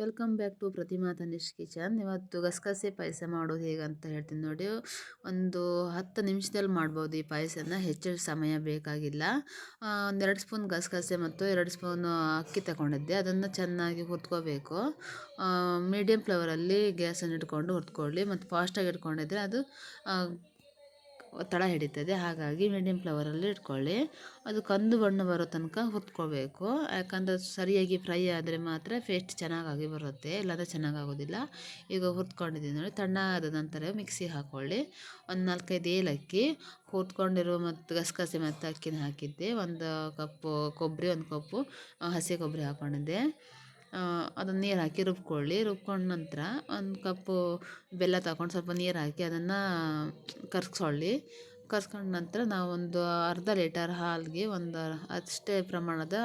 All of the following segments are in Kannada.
Welcome back to Pratima Tanish kitchen. ಇವತ್ತು ಗಸಗಸೆ ಪಾಯಸ ಮಾಡೋದು ಹೇಗಂತ ಹೇಳ್ತೀನಿ ನೋಡಿ. ಒಂದು ಹತ್ತು ನಿಮಿಷದಲ್ಲಿ ಮಾಡ್ಬೋದು ಈ ಪಾಯಸನ. ಹೆಚ್ಚು ಸಮಯ ಬೇಕಾಗಿಲ್ಲ. ಒಂದೆರಡು ಸ್ಪೂನ್ ಗಸಗಸೆ ಮತ್ತು ಎರಡು ಸ್ಪೂನ್ ಅಕ್ಕಿ ತಗೊಂಡಿದ್ದೆ. ಅದನ್ನು ಚೆನ್ನಾಗಿ ಹುರ್ಕೋಬೇಕು ಮೀಡಿಯಮ್ ಫ್ಲವರಲ್ಲಿ ಗ್ಯಾಸನ್ನು ಇಟ್ಕೊಂಡು ಹುರ್ಕೊಳ್ಳಿ ಮತ್ತು ಫಾಸ್ಟಾಗಿ ಇಟ್ಕೊಂಡಿದ್ರೆ ಅದು ತಳ ಹಿಡಿತದೆ. ಹಾಗಾಗಿ ಮೀಡಿಯಮ್ ಫ್ಲವರಲ್ಲಿ ಇಟ್ಕೊಳ್ಳಿ. ಅದು ಕಂದು ಬಣ್ಣ ಬರೋ ತನಕ ಹುರ್ಕೊಳ್ಬೇಕು ಯಾಕಂದರೆ ಸರಿಯಾಗಿ ಫ್ರೈ ಆದರೆ ಮಾತ್ರ ಪೇಸ್ಟ್ ಚೆನ್ನಾಗಾಗಿ ಬರುತ್ತೆ. ಇಲ್ಲಾಂದರೆ ಚೆನ್ನಾಗಾಗೋದಿಲ್ಲ. ಈಗ ಹುರ್ಕೊಂಡಿದ್ದೀನಿ ನೋಡಿ, ತಣ್ಣಾದ ನಂತರ ಮಿಕ್ಸಿ ಹಾಕ್ಕೊಳ್ಳಿ ಒಂದು ನಾಲ್ಕೈದು ಏಲಕ್ಕಿ ಹುರ್ಕೊಂಡಿರೋ ಮತ್ತು ಗಸಗಸೆ ಮತ್ತು ಅಕ್ಕಿನ ಹಾಕಿದ್ದೆ. ಒಂದು ಕಪ್ಪು ಕೊಬ್ಬರಿ, ಒಂದು ಕಪ್ಪು ಹಸಿ ಕೊಬ್ಬರಿ ಹಾಕ್ಕೊಂಡಿದ್ದೆ ಅದನ್ನು ನೀರು ಹಾಕಿ ರುಬ್ಕೊಳ್ಳಿ. ರುಬ್ಕೊಂಡ ನಂತರ ಒಂದು ಕಪ್ಪು ಬೆಲ್ಲ ತಗೊಂಡು ಸ್ವಲ್ಪ ನೀರು ಹಾಕಿ ಅದನ್ನು ಕರ್ಗಿಸ್ಕೊಳ್ಳಿ ಕರ್ಸ್ಕೊಂಡ ನಂತರ ನಾವೊಂದು ಅರ್ಧ ಲೀಟರ್ ಹಾಲಿಗೆ ಒಂದು ಅಷ್ಟೇ ಪ್ರಮಾಣದ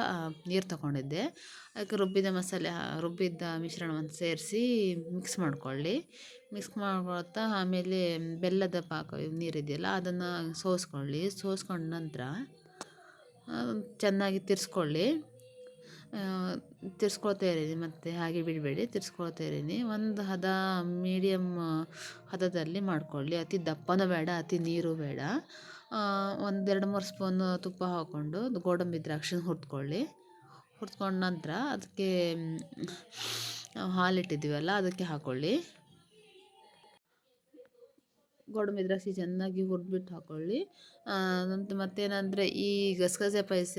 ನೀರು ತಗೊಂಡಿದ್ದೆ. ಅದಕ್ಕೆ ರುಬ್ಬಿದ ಮಸಾಲೆ, ರುಬ್ಬಿದ್ದ ಮಿಶ್ರಣವನ್ನು ಸೇರಿಸಿ ಮಿಕ್ಸ್ ಮಾಡ್ಕೊಳ್ಳಿ. ಮಿಕ್ಸ್ ಮಾಡ್ಕೊಳ್ತಾ ಆಮೇಲೆ ಬೆಲ್ಲದ ಪಾಕ ನೀರಿದೆಯಲ್ಲ ಅದನ್ನು ಸೋಸ್ಕೊಳ್ಳಿ. ಸೋಸ್ಕೊಂಡ ನಂತರ ಚೆನ್ನಾಗಿ ತಿರ್ಸ್ಕೊಳ್ಳಿ. ತಿರ್ಸ್ಕೊಳ್ತಾ ಇರೀನಿ, ಮತ್ತು ಹಾಗೆ ಬಿಡಬೇಡಿ, ತಿರ್ಸ್ಕೊಳ್ತಾ ಇರೀನಿ. ಒಂದು ಹದ ಮೀಡಿಯಮ್ ಹದದಲ್ಲಿ ಮಾಡಿಕೊಳ್ಳಿ. ಅತಿ ದಪ್ಪನೂ ಬೇಡ, ಅತಿ ನೀರು ಬೇಡ. ಒಂದೆರಡು ಮೂರು ಸ್ಪೂನ್ ತುಪ್ಪ ಹಾಕ್ಕೊಂಡು ಗೋಡಂಬಿ ದ್ರಾಕ್ಷಿನ ಹುರ್ಕೊಳ್ಳಿ ಹುರಿದ್ಕೊಂಡ ನಂತರ ಅದಕ್ಕೆ ಹಾಲಿಟ್ಟಿದ್ದೀವಲ್ಲ, ಅದಕ್ಕೆ ಹಾಕ್ಕೊಳ್ಳಿ ಗೋಡಂಬಿ ದ್ರಾಕ್ಷಿ ಚೆನ್ನಾಗಿ ಹುರಿದ್ಬಿಟ್ಟು ಹಾಕ್ಕೊಳ್ಳಿ ಮತ್ತೇನಂದರೆ ಈ ಗಸಗಸೆ ಪಾಯಸ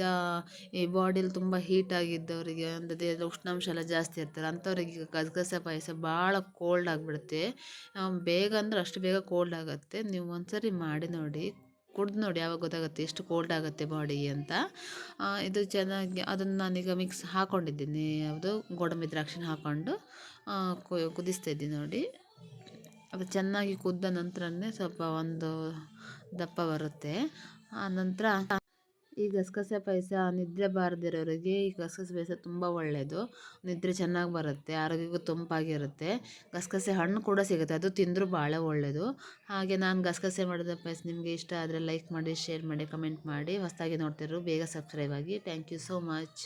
ಈ ಬಾಡಿಲಿ ತುಂಬ ಹೀಟ್ ಆಗಿದ್ದವರಿಗೆ ಅಂದರೆ ದೇಹದ ಉಷ್ಣಾಂಶ ಎಲ್ಲ ಜಾಸ್ತಿ ಇರ್ತಾರೆ ಅಂಥವ್ರಿಗೆ ಈಗ ಗಸಗಸೆ ಪಾಯಸ ಭಾಳ ಕೋಲ್ಡ್ ಆಗಿಬಿಡುತ್ತೆ. ಬೇಗ ಅಂದರೆ ಅಷ್ಟು ಬೇಗ ಕೋಲ್ಡ್ ಆಗುತ್ತೆ. ನೀವು ಒಂದ್ಸರಿ ಮಾಡಿ ನೋಡಿ, ಕುಡ್ದು ನೋಡಿ ಯಾವಾಗ ಗೊತ್ತಾಗುತ್ತೆ ಎಷ್ಟು ಕೋಲ್ಡ್ ಆಗುತ್ತೆ ಬಾಡಿಗೆ ಅಂತ. ಇದು ಚೆನ್ನಾಗಿ ಅದನ್ನು ನಾನೀಗ ಮಿಕ್ಸ್ ಹಾಕ್ಕೊಂಡಿದ್ದೀನಿ ಯಾವುದು ಗೋಡಂಬಿ ದ್ರಾಕ್ಷಿನ ಹಾಕ್ಕೊಂಡು ಕುದಿಸ್ತಾ ಇದ್ದೀನಿ ನೋಡಿ. ಅದು ಚೆನ್ನಾಗಿ ಕುದ್ದ ನಂತರನೇ ಸ್ವಲ್ಪ ಒಂದು ದಪ್ಪ ಬರುತ್ತೆ. ಆ ನಂತರ ಈ ಗಸಗಸೆ ಪಾಯಸ ನಿದ್ರೆ ಬಾರದಿರೋರಿಗೆ ಈ ಗಸಗಸೆ ಪಾಯಸ ತುಂಬ ಒಳ್ಳೆಯದು ನಿದ್ರೆ ಚೆನ್ನಾಗಿ ಬರುತ್ತೆ, ಆರೋಗ್ಯಕ್ಕೂ ತಂಪಾಗಿರುತ್ತೆ. ಗಸಗಸೆ ಹಣ್ಣು ಕೂಡ ಸಿಗುತ್ತೆ, ಅದು ತಿಂದರೂ ಭಾಳ ಒಳ್ಳೆಯದು ಹಾಗೆ ನಾನು ಗಸಗಸೆ ಮಾಡಿದ ಪಾಯಸ ನಿಮಗೆ ಇಷ್ಟ ಆದರೆ ಲೈಕ್ ಮಾಡಿ ಶೇರ್ ಮಾಡಿ ಕಮೆಂಟ್ ಮಾಡಿ. ಹೊಸದಾಗಿ ನೋಡ್ತಿರೋ ಬೇಗ ಸಬ್ಸ್ಕ್ರೈಬ್ ಆಗಿ. Thank you so much